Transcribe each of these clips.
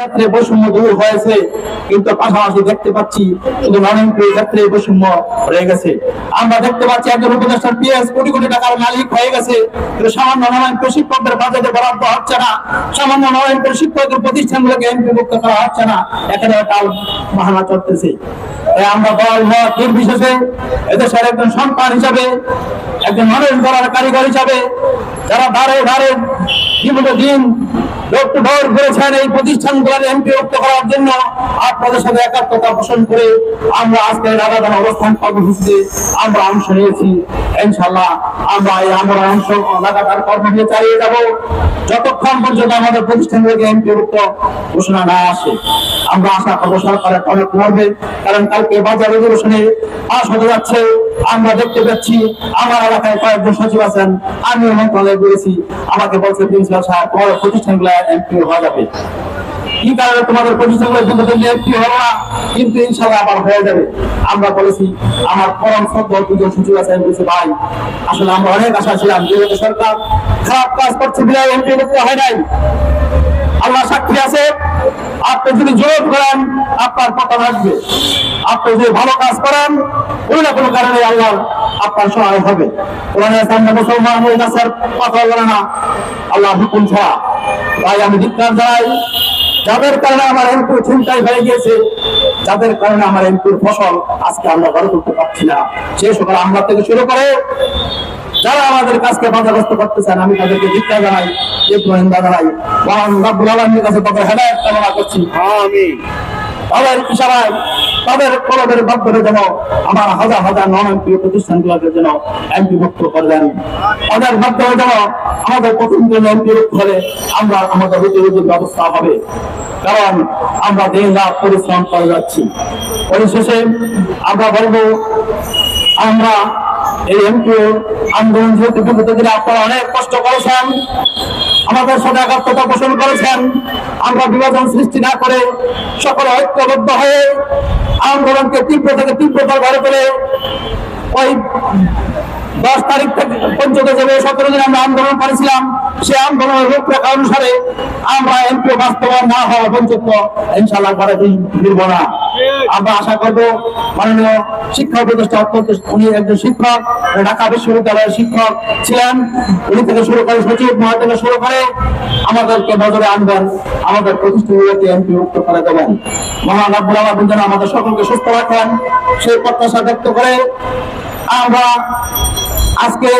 ক্ষেত্রে বৈষম্য দূর হয়েছে, কিন্তু পাশাপাশি দেখতে পাচ্ছি ক্ষেত্রে বৈষম্য রয়ে গেছে। আমরা দেখতে পাচ্ছি একজন উপদেষ্টার পিএস কোটি কোটি টাকার মালিক হয়ে গেছে, কিন্তু সামান্য এমপি শিক্ষকদের বাজেটে বরাদ্দ হচ্ছে না। সামান্য এমপি শিক্ষকদের প্রতিষ্ঠানগুলোকে এমপি মুক্ত করা হচ্ছে না। এখানে কাল বাহানা চলতেছে। আমরা দল মত নির্বিশেষে এদেশের একজন সন্তান হিসাবে, একজন মানুষ গড়ার কারিগর হিসাবে, যারা ধারে ধারে জীবন দিন ডোর টু ডোর করেছেন এই প্রতিষ্ঠানগুলোর এমপি মুক্ত করার জন্য। আপনাদের সাথে একাত্মতা পোষণ করে আমরা আজকে লাগাতার অবস্থান কর্মসূচিতে আমরা অংশ নিয়েছি। ইনশাল্লাহ আমরা এই আমরা অংশ লাগাতার কর্মসূচি চালিয়ে যাব। যতক্ষণ পর্যন্ত আমাদের প্রতিষ্ঠানগুলোকে এমপি মুক্ত ঘোষণা না আসে। আমরা আশা করব সরকারের অনেক করবে কারণ কালকে বাজার অধিবেশনে পাশ হতে যাচ্ছে। আমরা দেখতে পাচ্ছি আমার এলাকায় কয়েকজন সচিব আছেন, আমি মন্ত্রণালয়ে বলেছি, আমাকে বলছে প্রিন্সিপাল সাহেব তোমার প্রতিষ্ঠানগুলো এমপি হওয়া যাবে। কি কারণে তোমাদের প্রতিষ্ঠানগুলো কিন্তু আমরা বলেছি, আমার অনেক আশা ছিলাম যেহেতু সরকার খারাপ কাজ করছে হয় নাই। আল্লাহ সাক্ষী আছে। আপনি যদি জোর করেন, আপনার কথা আসবে আপনি যদি ভালো কাজ করেন, কোনো না কোনো কারণে আল্লাহ আপনার সহায় হবে। মুসলমান হয়ে গাছের কথা বলে না। আল্লাহ হুকুম ছাড়া। তাই আমি ধিক্কার জানাই, যাদের কারণে আমার এমপি চিন্তায় হয়ে গিয়েছে, যাদের কারণে আমার এমপির ফসল আজকে আমরা ঘরে তুলতে পারছি না। সে সকল আমরা থেকে শুরু করে যারা আমাদের কাজকে বাধাগ্রস্ত করতেছেন আমি তাদেরকে ভিক্ষা জানাই ইব্রাহিম জানাই। মহান রাব্বুল কাছে তাদের হেদায়েত কামনা করছি। আমিন। তাদের ইশারায় তাদের কলমের মাধ্যমে যেন আমার হাজার হাজার নন এমপি প্রতিষ্ঠানগুলোকে যেন এমপি মুক্ত করবেন তাদের মাধ্যমে যেন আমাদের প্রথম এমপি মুক্ত হলে আমরা আমাদের রুটি ব্যবস্থা হবে। কারণ আমরা দিন রাত পরিশ্রম করে যাচ্ছি। পরিশেষে আমরা বলব আমরা এই এমপিও আন্দোলন দিনে আপনারা অনেক কষ্ট করেছেন। আমাদের সাথে একাত্মতা পোষণ করেছেন। আমরা বিভাজন সৃষ্টি না করে সকলে ঐক্যবদ্ধ হয়ে আন্দোলনকে তীব্র থেকে তীব্রতর ঘরে তোলে। ওই দশ তারিখ থেকে পর্যন্ত যে সতেরো দিন আমরা আন্দোলন করেছিলাম, সে আন্দোলনের রূপরেখা অনুসারে আমরা এমপি বাস্তবায়ন না হওয়া পর্যন্ত ইনশাল্লাহ ঘরে ফিরব না। আমরা আশা করব মাননীয় শিক্ষা উপদেষ্টা অত্যন্ত উনি একজন শিক্ষক ঢাকা বিশ্ববিদ্যালয়ের শিক্ষক ছিলেন। উনি থেকে শুরু করে সচিব মহল থেকে শুরু করে আমাদেরকে নজরে আনবেন, আমাদের প্রতিষ্ঠানগুলোকে এমপি মুক্ত করে দেবেন। মহান আব্বুল আলমিন যেন আমাদের সকলকে সুস্থ রাখেন, সেই প্রত্যাশা ব্যক্ত করে আমরা আজকে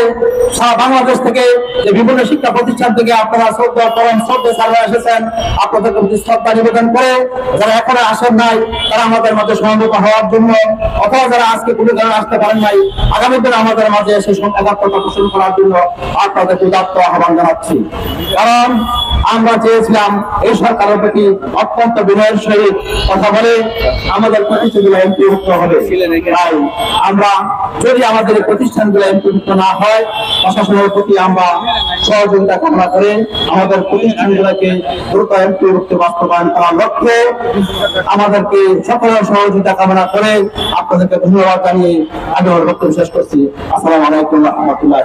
সারা বাংলাদেশ থেকে যে বিভিন্ন শিক্ষা প্রতিষ্ঠান থেকে আপনারা শ্রদ্ধা, পরম শ্রদ্ধা সার্ভে এসেছেন, আপনাদের প্রতি শ্রদ্ধা নিবেদন করে যারা এখনও আসেন নাই, তারা আমাদের মাঝে সমবেত হওয়ার জন্য, অথবা যারা আজকে কোনো কারণে আসতে পারেন নাই, আগামী দিনে আমাদের মাঝে এসে একাত্মতা পোষণ করার জন্য আপনাদেরকে উদাত্ত আহ্বান জানাচ্ছি। কারণ আমরা চেয়েছিলাম এই সরকারের প্রতি অত্যন্ত বিনয়ের সহিত কথা বলে আমাদের প্রতিষ্ঠানগুলো এমপিভুক্ত হবে। তাই আমরা যদি আমাদের প্রতিষ্ঠানগুলো এমপিভুক্ত না হয়, প্রশাসনের প্রতি আমরা সহযোগিতা কামনা করে আমাদের প্রতিষ্ঠানগুলোকে দ্রুত এমপিভুক্ত বাস্তবায়ন করার লক্ষ্যে আমাদেরকে সকলের সহযোগিতা কামনা করে আপনাদেরকে ধন্যবাদ জানিয়ে আমি আমার বক্তব্য শেষ করছি। আসসালামু আলাইকুম রহমতুল্লাহ